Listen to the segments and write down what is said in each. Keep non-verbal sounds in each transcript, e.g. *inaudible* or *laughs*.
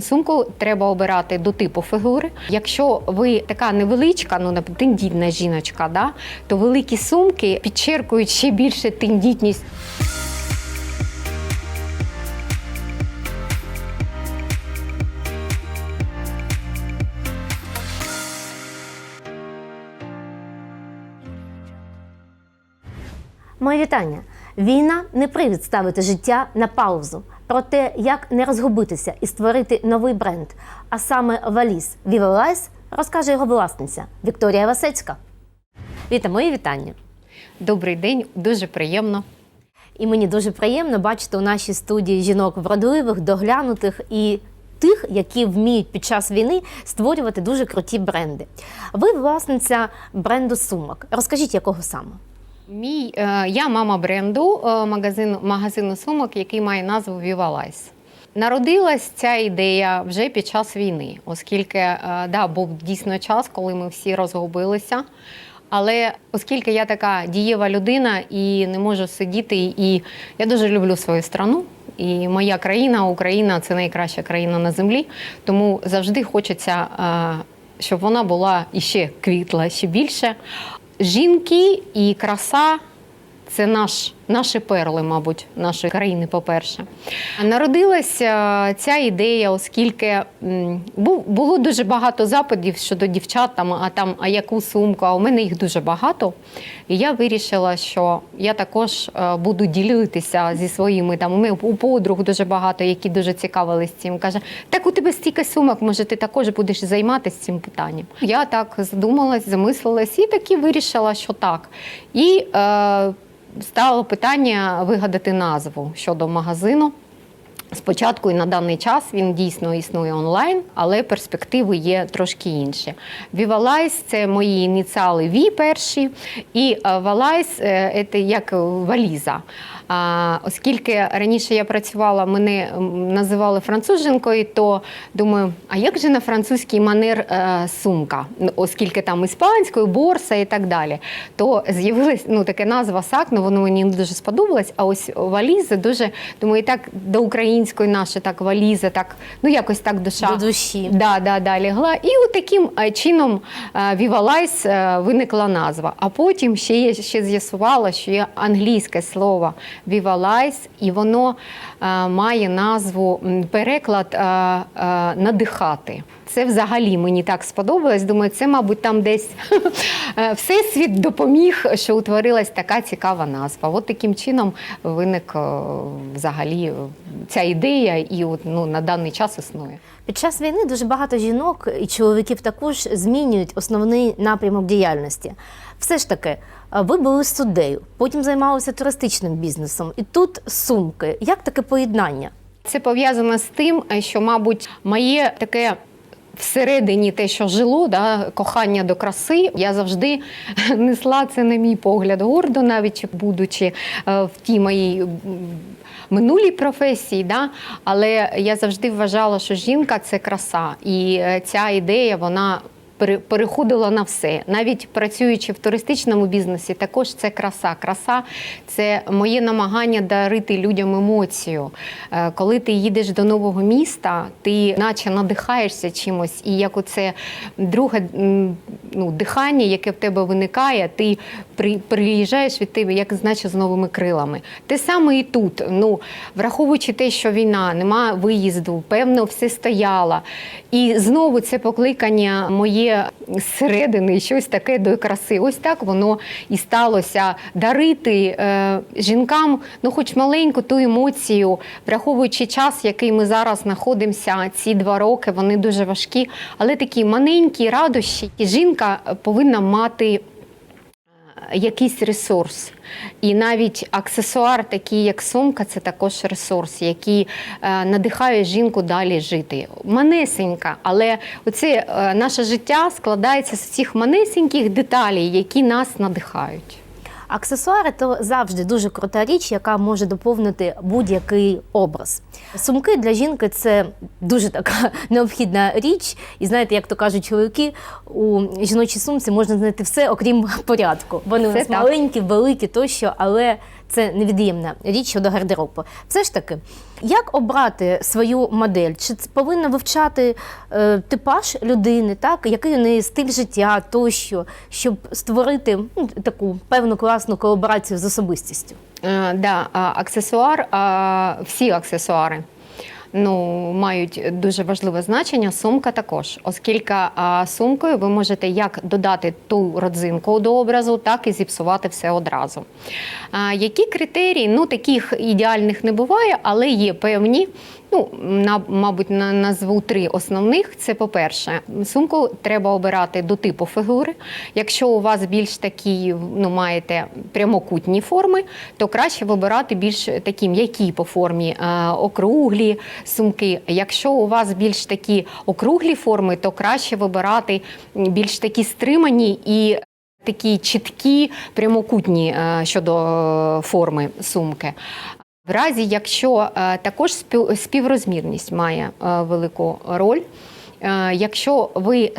Сумку треба обирати до типу фігури. Якщо ви така невеличка, ну тендітна жіночка, да, то великі сумки підчеркують ще більше тендітність. Моє вітання. Війна не привід ставити життя на паузу. Про те, як не розгубитися і створити новий бренд, а саме валіз Viva розкаже його власниця Вікторія Васецька. Віта, мої вітання. Добрий день, дуже приємно. І мені дуже приємно бачити у нашій студії жінок вродливих, доглянутих і тих, які вміють під час війни створювати дуже круті бренди. Ви власниця бренду сумок. Розкажіть, якого саме? Мій, е, я мама бренду е, магазину, магазину сумок, який має назву Lice. Народилась ця ідея вже під час війни, оскільки е, да, був дійсно час, коли ми всі розгубилися. Але оскільки я така дієва людина і не можу сидіти, і я дуже люблю свою страну. І моя країна, Україна це найкраща країна на землі. Тому завжди хочеться, щоб вона була іще квітла ще більше. Жінки і краса це наш, наші перли, мабуть, нашої країни, по-перше. Народилася ця ідея, оскільки було дуже багато запитів щодо дівчат, там, а там, а яку сумку, а у мене їх дуже багато. І я вирішила, що я також е, буду ділитися зі своїми там. У мене у подруг дуже багато, які дуже цікавились цим. Каже, так у тебе стільки сумок, може, ти також будеш займатися цим питанням. Я так задумалась, замислилась і таки вирішила, що так. І е, стало питання вигадати назву щодо магазину. Спочатку і на даний час він дійсно існує онлайн, але перспективи є трошки інші. Вівалайс – це мої ініціали Ві перші, і Валайс – це як валіза. А, Оскільки раніше я працювала, мене називали француженкою, то думаю, а як же на французький манер е, сумка, Ну, оскільки там іспанською, борса і так далі, то з'явилась ну, така назва САК, ну воно мені не дуже сподобалось. А ось валізи дуже думаю, і так до української наші так валізи, так ну якось так душа До душі. Да, да, да, лягла. І от таким е, чином е, е, виникла назва. А потім ще я ще з'ясувала, що є англійське слово Lice, і воно е, має назву переклад е, е, надихати. Це взагалі мені так сподобалось. Думаю, це, мабуть, там десь *laughs* всесвіт допоміг, що утворилась така цікава назва. От таким чином виник взагалі ця ідея, і от, ну, на даний час існує. Під час війни дуже багато жінок і чоловіків також змінюють основний напрямок діяльності. Все ж таки, ви були суддею, потім займалися туристичним бізнесом, і тут сумки. Як таке поєднання? Це пов'язано з тим, е, що, мабуть, моє таке. Всередині те, що жило, да, кохання до краси, я завжди *laughs* несла це, на мій погляд, гордо, навіть будучи е, в тій моїй минулій професії. Да, але я завжди вважала, що жінка це краса. І е, ця ідея, вона переходила на все. Навіть працюючи в туристичному бізнесі, також це краса. Краса це моє намагання дарити людям емоцію. Е, Коли ти їдеш до нового міста, ти наче надихаєшся чимось, і як оце друге ну, дихання, яке в тебе виникає, ти при, приїжджаєш від тебе, як значить, з новими крилами. Те саме і тут. Ну, враховуючи те, що війна, нема виїзду, певно, все стояло. І знову це покликання моє зсередини, щось таке до краси. Ось так воно і сталося. Дарити е, жінкам, ну хоч маленьку ту емоцію, враховуючи час, який ми зараз знаходимося, ці два роки, вони дуже важкі, але такі маленькі радощі. І жінка повинна мати якийсь ресурс. І навіть аксесуар, такий як сумка, це також ресурс, який е, надихає жінку далі жити. Манесенька, але оце е, наше життя складається з цих манесеньких деталей, які нас надихають. Аксесуари то завжди дуже крута річ, яка може доповнити будь-який образ. Сумки для жінки це дуже така *laughs* необхідна річ. І знаєте, як то кажуть чоловіки, у жіночій сумці можна знайти все, окрім *laughs* порядку. Вони у нас так. маленькі, великі тощо, але це невід'ємна річ щодо гардеробу. Все ж таки, як обрати свою модель? Чи повинна вивчати е, типаж людини, так який у неї стиль життя тощо, щоб створити ну, таку певну класну колаборацію з особистістю? Е, да, аксесуар, а, всі аксесуари. Ну, мають дуже важливе значення. Сумка також, оскільки а, сумкою ви можете як додати ту родзинку до образу, так і зіпсувати все одразу. А, які критерії? Ну, таких ідеальних не буває, але є певні. Ну, на, мабуть, на, назву три основних. Це по-перше, сумку треба обирати до типу фігури. Якщо у вас більш такі, ну, маєте прямокутні форми, то краще вибирати більш такі м'які по формі, е, округлі сумки. Якщо у вас більш такі округлі форми, то краще вибирати більш такі стримані і такі чіткі прямокутні е, щодо е, форми сумки. В разі, якщо е, також спів- співрозмірність має е, велику роль. Е, Якщо ви е,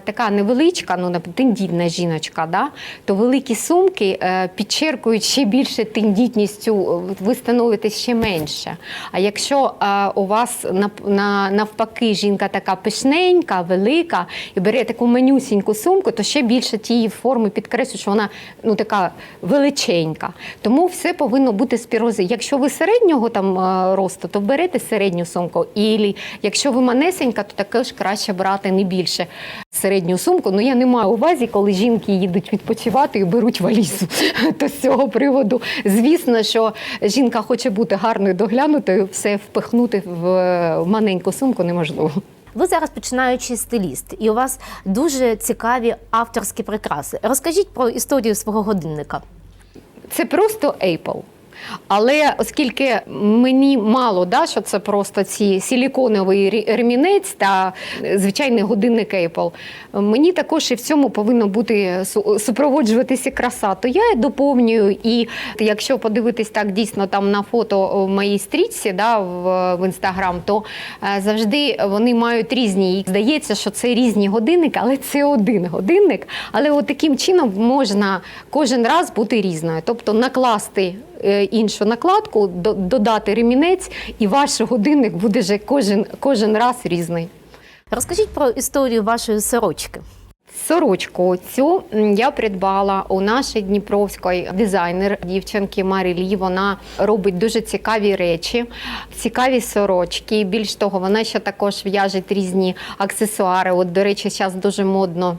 така невеличка, ну тендітна жіночка, да, то великі сумки е, підчеркують ще більше тендітністю, ви становитесь ще менше. А якщо у вас навпаки жінка така пишненька, велика і бере таку менюсіньку сумку, то ще більше тієї форми підкреслює, що вона ну така величенька. Тому все повинно бути спірози. Якщо ви середнього там росту, то берете середню сумку. І якщо ви манесенька, то також краще брати не більше середню сумку. Ну я не маю увазі, коли жінки їдуть відпочивати і беруть валізу. *laughs* То з цього приводу, звісно, що жінка хоче бути гарною доглянутою, все впихнути в маленьку сумку неможливо. Ви зараз починаючий стиліст, і у вас дуже цікаві авторські прикраси. Розкажіть про історію свого годинника. Це просто Apple. Але оскільки мені мало, да, що це просто ці силіконовий ремінець та е, звичайний годинник Apple, мені також і в цьому повинно бути супроводжуватися краса. То я доповнюю, і якщо подивитись так дійсно там на фото в моїй стрічці да, в, в інстаграм, то е, завжди вони мають різні. І здається, що це різні годинники, але це один годинник. Але от таким чином можна кожен раз бути різною. Тобто накласти іншу накладку, додати ремінець, і ваш годинник буде вже кожен, кожен раз різний. Розкажіть про історію вашої сорочки. Сорочку цю я придбала у нашої дніпровської дизайнер дівчинки Марі Лі. Вона робить дуже цікаві речі, цікаві сорочки. Більш того, вона ще також в'яже різні аксесуари. От, до речі, зараз дуже модно.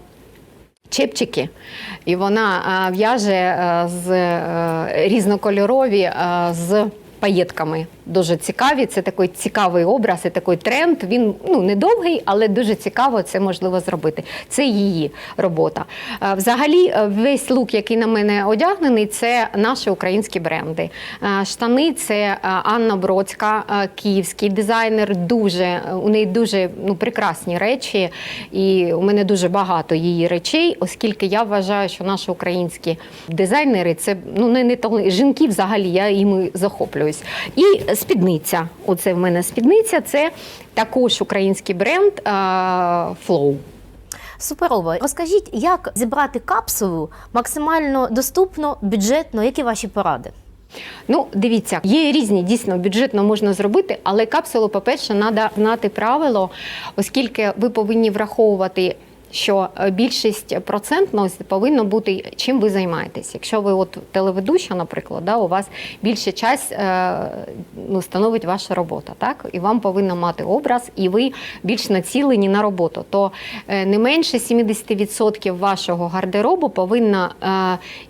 Чепчики, і вона а, в'яже а, з е, різнокольорові з паєтками. Дуже цікаві. Це такий цікавий образ і такий тренд. Він ну не довгий, але дуже цікаво це можливо зробити. Це її робота. Е, Взагалі, е, весь лук, який на мене одягнений, це наші українські бренди. Е, Штани це Анна Бродська, київський дизайнер. Дуже у неї дуже ну прекрасні речі, і у мене дуже багато її речей, оскільки я вважаю, що наші українські дизайнери це ну не, не жінки взагалі. Я їми захоплююсь. І спідниця. Оце в мене спідниця. Це також український бренд Flow. Суперово. Розкажіть, як зібрати капсулу максимально доступно, бюджетно, які ваші поради? Ну, дивіться, є різні дійсно бюджетно можна зробити, але капсулу, по-перше, треба знати правило, оскільки ви повинні враховувати. Що е, більшість процентності повинно бути чим ви займаєтесь. Якщо ви от телеведуча, наприклад, да, у вас більше час е, ну, становить ваша робота, так і вам повинно мати образ, і ви більш націлені на роботу. То е, не менше 70% вашого гардеробу повинна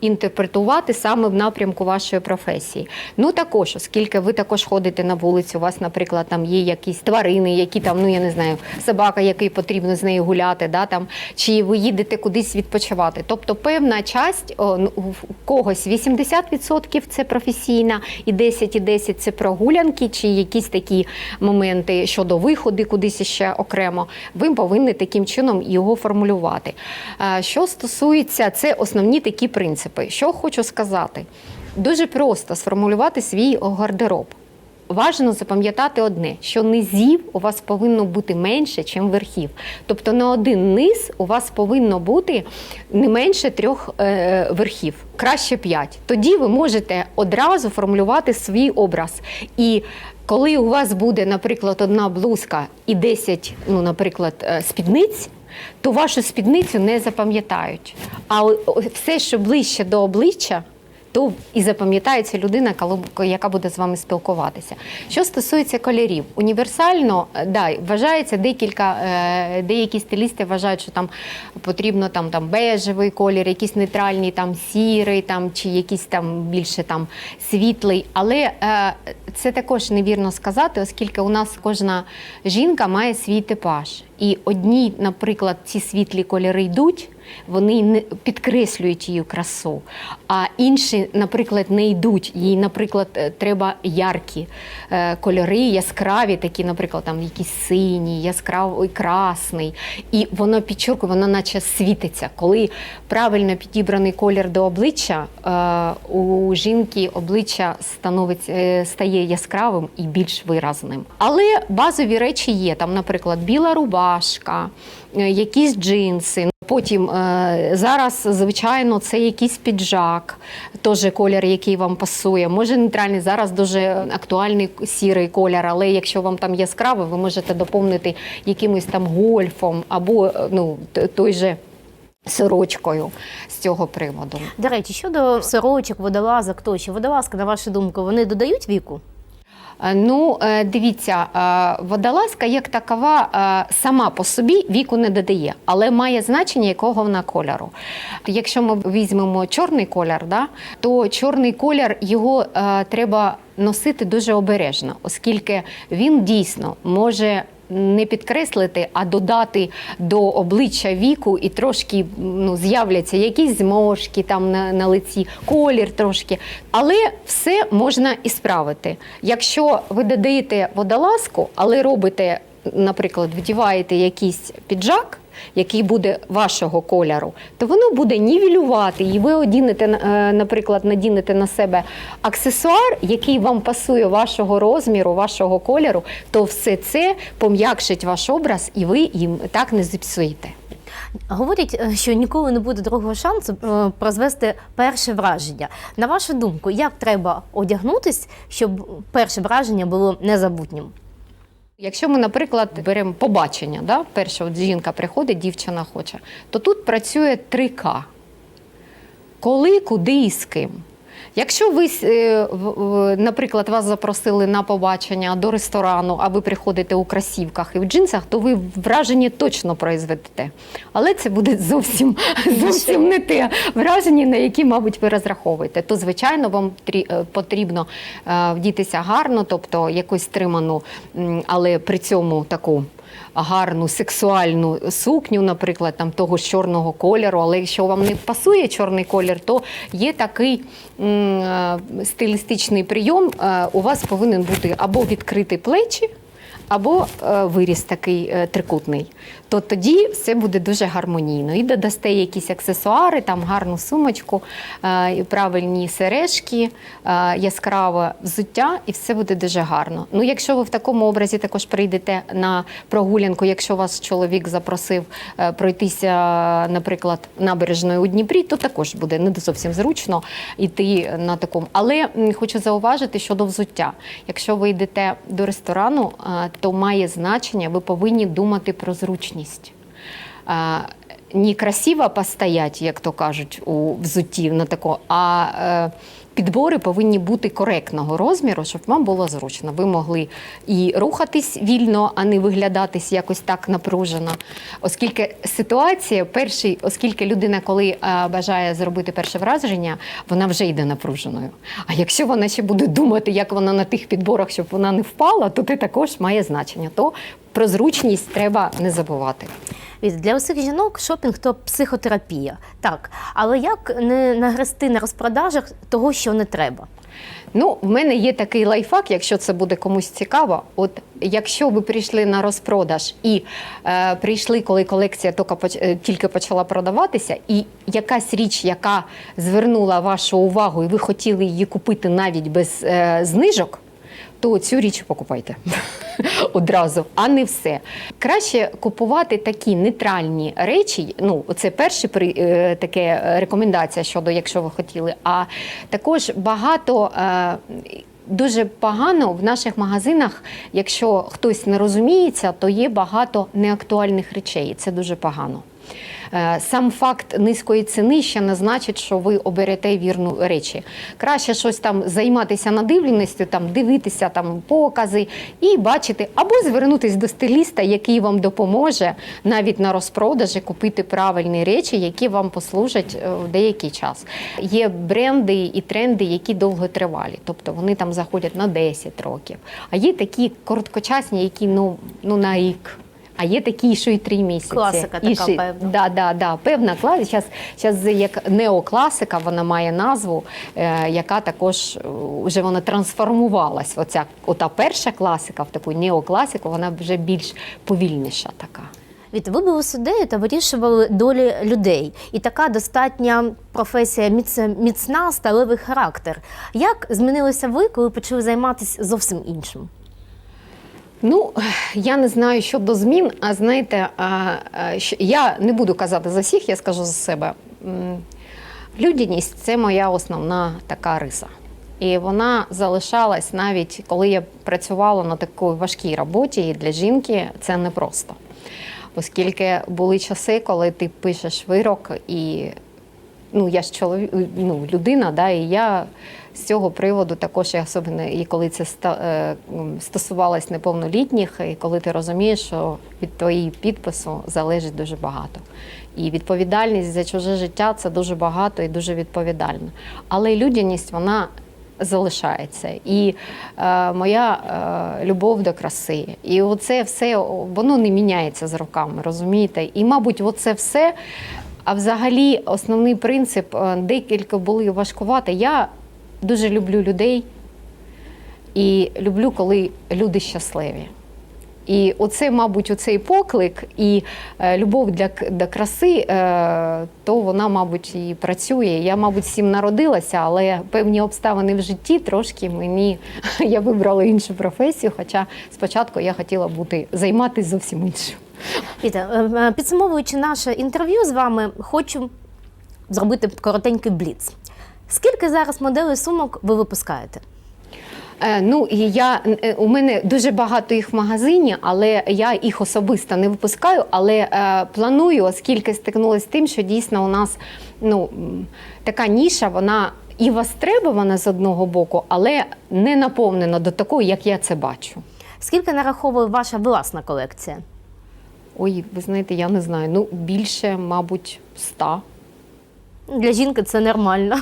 інтерпретувати саме в напрямку вашої професії. Ну також, оскільки ви також ходите на вулицю, у вас, наприклад, там є якісь тварини, які там, ну я не знаю, собака, який потрібно з нею гуляти, да, там, чи ви їдете кудись відпочивати. Тобто певна часть о, ну, в когось 80% це професійна, і 10, і 10 це прогулянки, чи якісь такі моменти щодо виходу кудись ще окремо. Ви повинні таким чином його формулювати. Е, Що стосується, це основні такі принципи. Що хочу сказати, дуже просто сформулювати свій гардероб. Важно запам'ятати одне, що низів у вас повинно бути менше, ніж верхів. Тобто на один низ у вас повинно бути не менше трьох е, верхів, краще п'ять. Тоді ви можете одразу формулювати свій образ. І коли у вас буде, наприклад, одна блузка і 10, ну, наприклад, е, спідниць, то вашу спідницю не запам'ятають. А все, що ближче до обличчя, то і запам'ятається людина, яка буде з вами спілкуватися. Що стосується кольорів, універсально е, да, вважається декілька, е, деякі стилісти вважають, що там потрібно там, там бежевий колір, якийсь нейтральний, там сірий, там чи якийсь там більше там світлий. Але е, це також невірно сказати, оскільки у нас кожна жінка має свій типаж. І одні, наприклад, ці світлі кольори йдуть, вони не підкреслюють її красу. А інші, наприклад, не йдуть. Їй, наприклад, е, треба яркі е, кольори, яскраві, такі, наприклад, там якісь синій, яскравий красний. І воно підчоркує, воно наче світиться. Коли правильно підібраний колір до обличчя, е, у жінки обличчя становиться, стає яскравим і більш виразним. Але базові речі є. Там, наприклад, біла рубашка, якісь джинси. Потім е, зараз, звичайно, це якийсь піджак, теж колір, який вам пасує. Може нейтральний, зараз дуже актуальний сірий колір, але якщо вам там яскравий, ви можете доповнити якимось там гольфом або е, ну, той же сорочкою з цього приводу. До речі, щодо сорочок, водолазок тощо, водолазки, на вашу думку, вони додають віку? Е, Ну, е, дивіться, е, водолазка як такова сама по собі віку не додає, але має значення, якого вона кольору. Якщо ми візьмемо чорний колір, да, то чорний колір його треба носити дуже обережно, оскільки він дійсно може. Не підкреслити, а додати до обличчя віку, і трошки ну, з'являться якісь зморшки там на, на лиці, колір трошки. Але все можна і справити. Якщо ви додаєте водолазку, але робите, наприклад, вдіваєте якийсь піджак, який буде вашого кольору, то воно буде нівелювати, і ви одінете, е, наприклад, надінете на себе аксесуар, який вам пасує вашого розміру, вашого кольору, то все це пом'якшить ваш образ, і ви їм так не зіпсуєте. Говорять, е, що ніколи не буде другого шансу е, прозвести перше враження. На вашу думку, як треба одягнутись, щоб перше враження було незабутнім? Якщо ми, наприклад, беремо побачення, да? перша от жінка приходить, дівчина хоче, то тут працює 3К. Коли, куди і з ким. Якщо ви, е, наприклад, вас запросили на побачення до ресторану, а ви приходите у красівках і в джинсах, то ви враження точно произведете. Але це буде *laughs* зовсім, зовсім не те враження, на яке, мабуть, ви розраховуєте. То, звичайно, вам е, потрібно е, вдітися гарно, тобто якусь стриману, але при цьому таку гарну сексуальну сукню, наприклад, там того ж чорного кольору. Але якщо вам не пасує чорний колір, то є такий е, стилістичний прийом. Е, У вас повинен бути або відкриті плечі. Або е, виріс такий трикутний, то тоді все буде дуже гармонійно. І додасте якісь аксесуари, там гарну сумочку, е, правильні сережки, е, яскраве взуття, і все буде дуже гарно. Ну, якщо ви в такому образі також прийдете на прогулянку, якщо вас чоловік запросив е, пройтися, наприклад, набережною у Дніпрі, то також буде не зовсім зручно йти на такому. Але хочу зауважити щодо взуття. Якщо ви йдете до ресторану, то має значення, ви повинні думати про зручність. Е, Не красиво постоять, як то кажуть, у взутті на тако, а е, підбори повинні бути коректного розміру, щоб вам було зручно. Ви могли і рухатись вільно, а не виглядатись якось так напружено. Оскільки ситуація, перший, оскільки людина, коли е, бажає зробити перше враження, вона вже йде напруженою. А якщо вона ще буде думати, як вона на тих підборах, щоб вона не впала, то це також має значення. То про зручність треба не забувати. Для усіх жінок шопінг то психотерапія. Так, але як не нагрести на розпродажах того, що не треба? Ну, в мене є такий лайфхак, якщо це буде комусь цікаво. От якщо ви прийшли на розпродаж і е, прийшли, коли колекція е, тільки почала продаватися, і якась річ, яка звернула вашу увагу, і ви хотіли її купити навіть без е, знижок. То цю річ покупайте *laughs* одразу, а не все. Краще купувати такі нейтральні речі. Ну, це перше при е, таке рекомендація щодо, якщо ви хотіли. А також багато. Е, Дуже погано в наших магазинах, якщо хтось не розуміється, то є багато неактуальних речей. Це дуже погано. Е, Сам факт низької ціни ще не значить, що ви оберете вірну речі. Краще щось там займатися надивленістю, там дивитися там покази і бачити, або звернутися до стиліста, який вам допоможе навіть на розпродажі купити правильні речі, які вам послужать е, в деякий час. Є бренди і тренди, які довготривалі, тобто вони там заходять на 10 років. А є такі короткочасні, які ну, ну на рік. А є такі, що і три місяці. Класика І така, ще- певно. Да, да, да, певна класика. Зараз, зараз як неокласика, вона має назву, е, яка також е, вже вона трансформувалась. Оця ота перша класика в таку неокласику, вона вже більш повільніша така. Від ви були суддею та вирішували долі людей. І така достатня професія міц- міцна, сталевий характер. Як змінилися ви, коли почали займатися зовсім іншим? Ну, я не знаю щодо змін, а знаєте, я не буду казати за всіх, я скажу за себе. Людяність це моя основна така риса. І вона залишалась навіть коли я працювала на такій важкій роботі, і для жінки це непросто. Оскільки були часи, коли ти пишеш вирок і ну я ж чоловік, ну, людина, да, і я з цього приводу також особливо, і коли це е, стосувалось неповнолітніх, і коли ти розумієш, що від твоєї підпису залежить дуже багато. І відповідальність за чуже життя це дуже багато і дуже відповідально. Але людяність вона залишається. І е, моя е, любов до краси. І оце все воно не міняється з роками, розумієте? І, мабуть, оце все. А взагалі, основний принцип е, декілька були важкувати. Я дуже люблю людей і люблю, коли люди щасливі. І оце, мабуть, оцей поклик і е, любов для, до краси, е, то вона, мабуть, і працює. Я, мабуть, всім народилася, але певні обставини в житті трошки мені *laughs* я вибрала іншу професію. Хоча спочатку я хотіла бути займатися зовсім іншим. Віта, е, е, підсумовуючи наше інтерв'ю з вами, хочу зробити коротенький бліц. Скільки зараз моделей сумок ви випускаєте? Е, Ну і я у мене дуже багато їх в магазині, але я їх особисто не випускаю. Але е, планую, оскільки стикнулася з тим, що дійсно у нас ну така ніша, вона і востребована з одного боку, але не наповнена до такої, як я це бачу. Скільки нараховує ваша власна колекція? Ой, ви знаєте, я не знаю. Ну більше, мабуть, ста. Для жінки це нормально.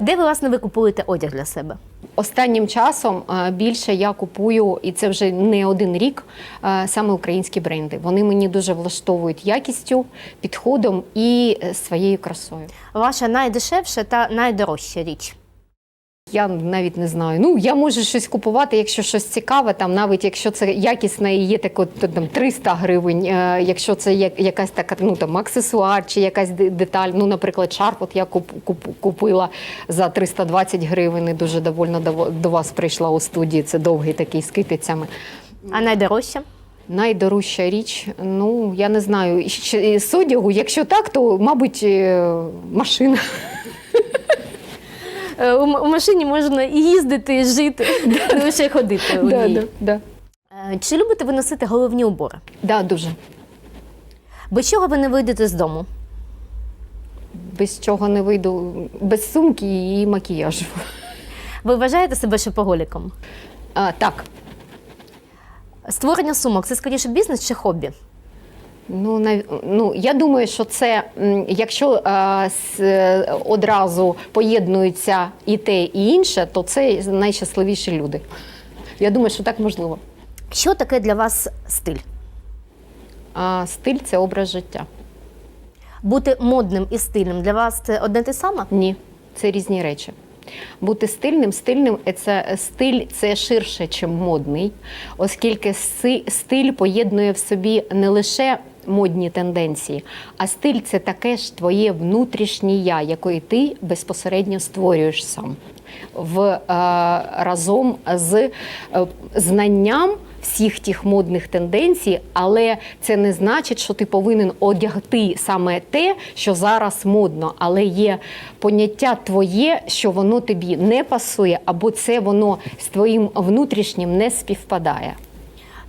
Де ви власне ви купуєте одяг для себе? Останнім часом е, більше я купую, і це вже не один рік, е, саме українські бренди. Вони мені дуже влаштовують якістю, підходом і е, своєю красою. Ваша найдешевша та найдорожча річ. Я навіть не знаю. Ну я можу щось купувати, якщо щось цікаве, там навіть якщо це якісне і є так от, там 300 гривень. е, Якщо це як якась така ну там аксесуар чи якась деталь. Ну, наприклад, шарф, от я куп, куп, купила за 320 гривень. і Дуже довольно до, до вас прийшла у студії. Це довгий такий з китицями. А найдорожча? Найдорожча річ, ну я не знаю, ще з одягу, якщо так, то мабуть е, машина. *laughs* Е, У, машині можна і їздити, і жити, не лише ходити. у Да, ній. да, да. Е, Чи любите ви носити головні убори? Да, дуже. Без чого ви не вийдете з дому? Без чого не вийду, без сумки і макіяжу. Ви вважаєте себе шопоголіком? А, так, Створення сумок це скоріше бізнес чи хобі? Ну, нав... ну я думаю, що це, якщо е, с, е, одразу поєднуються і те, і інше, то це найщасливіші люди. Я думаю, що так можливо. Що таке для вас стиль? А стиль це образ життя. Бути модним і стильним для вас це одне те саме? Ні, це різні речі. Бути стильним, стильним це стиль це ширше, ніж модний, оскільки стиль поєднує в собі не лише модні тенденції, а стиль це таке ж твоє внутрішнє я, якої ти безпосередньо створюєш сам. В, е, разом з е, знанням всіх тих модних тенденцій, але це не значить, що ти повинен одягти саме те, що зараз модно, але є поняття твоє, що воно тобі не пасує, або це воно з твоїм внутрішнім не співпадає.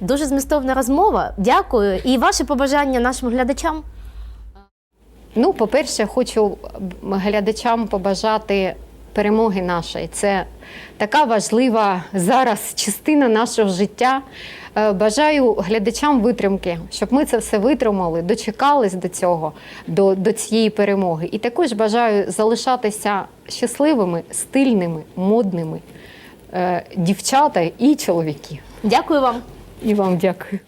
Дуже змістовна розмова. Дякую. І ваші побажання нашим глядачам. Ну, по-перше, хочу глядачам побажати перемоги нашої. Це така важлива зараз частина нашого життя. Е, Бажаю глядачам витримки, щоб ми це все витримали, дочекались до цього, до, до цієї перемоги. І також бажаю залишатися щасливими, стильними, модними е, дівчата і чоловіки. Дякую вам. І вам дякую.